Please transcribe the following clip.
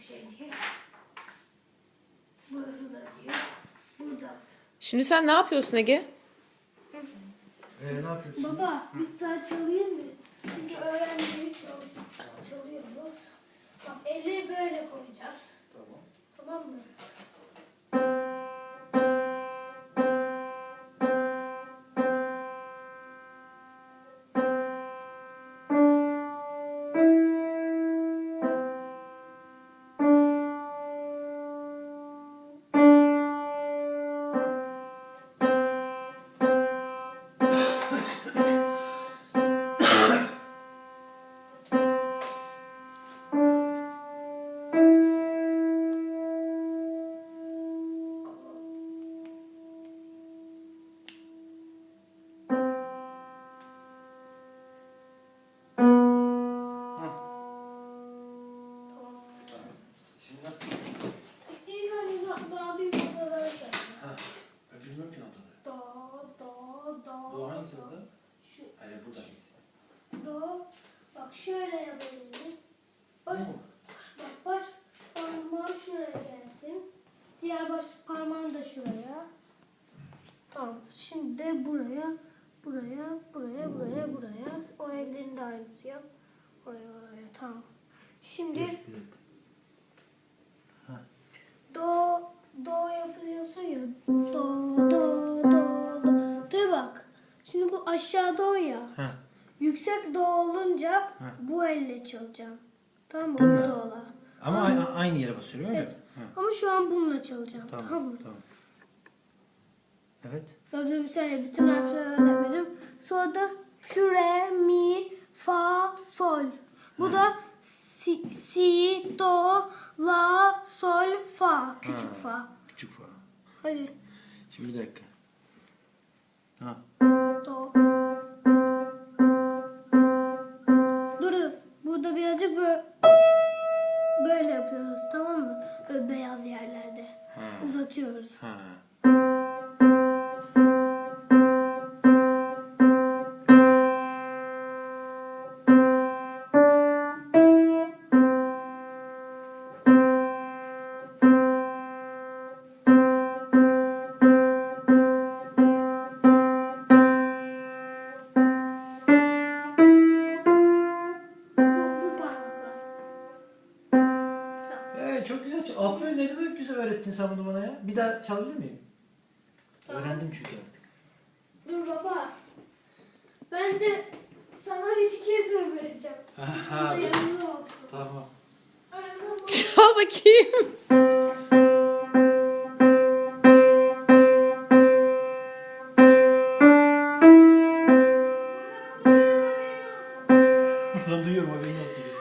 bir şey diye. Burası da diyor. Burada. Şimdi sen ne yapıyorsun Ege? Ee, ne yapıyorsun? Baba bir saat çalayım mı? Çünkü öğrenciyi çal çalıyoruz. Bak eli böyle koyacağız. Tamam. Tamam mı? Bak şöyle. Bu Baş, bak baş parmağım şuraya gelsin. Diğer baş parmağım da şuraya. Tamam. Şimdi de buraya, buraya, buraya, buraya, buraya. O ellerin de aynısı yap. Oraya, oraya. Tamam. Şimdi do, do yapıyorsun ya. Do, do, do, do. De bak. Şimdi bu aşağı do ya. Ha. Yüksek do olunca bu elle çalacağım. Tamam mı? Bu do'la. Ama a- aynı yere basıyorum öyle Evet. mi? Ha. Ama şu an bununla çalacağım. Tamam. Tamam, mı? Tamam. Evet. Tabii bir saniye bütün harfleri öğrenmedim. Sonra da şu re, mi, fa, sol. Bu da si, si, do, la, sol, fa. Küçük fa. Küçük fa. Hadi. Şimdi bir dakika. Ha. Böyle yapıyoruz tamam mı? Böyle beyaz yerlerde. Ha. Uzatıyoruz. Ha. Çok güzel. çal- Aferin ne kadar güzel öğrettin sen bunu bana ya. Bir daha çalabilir miyim? Tamam. Öğrendim çünkü artık. Dur baba. Ben de sana bisiklet öğreteceğim. Aha, dur. yanında olsun. Tamam. Çal bakayım. Buradan duyuyorum haberin olsun.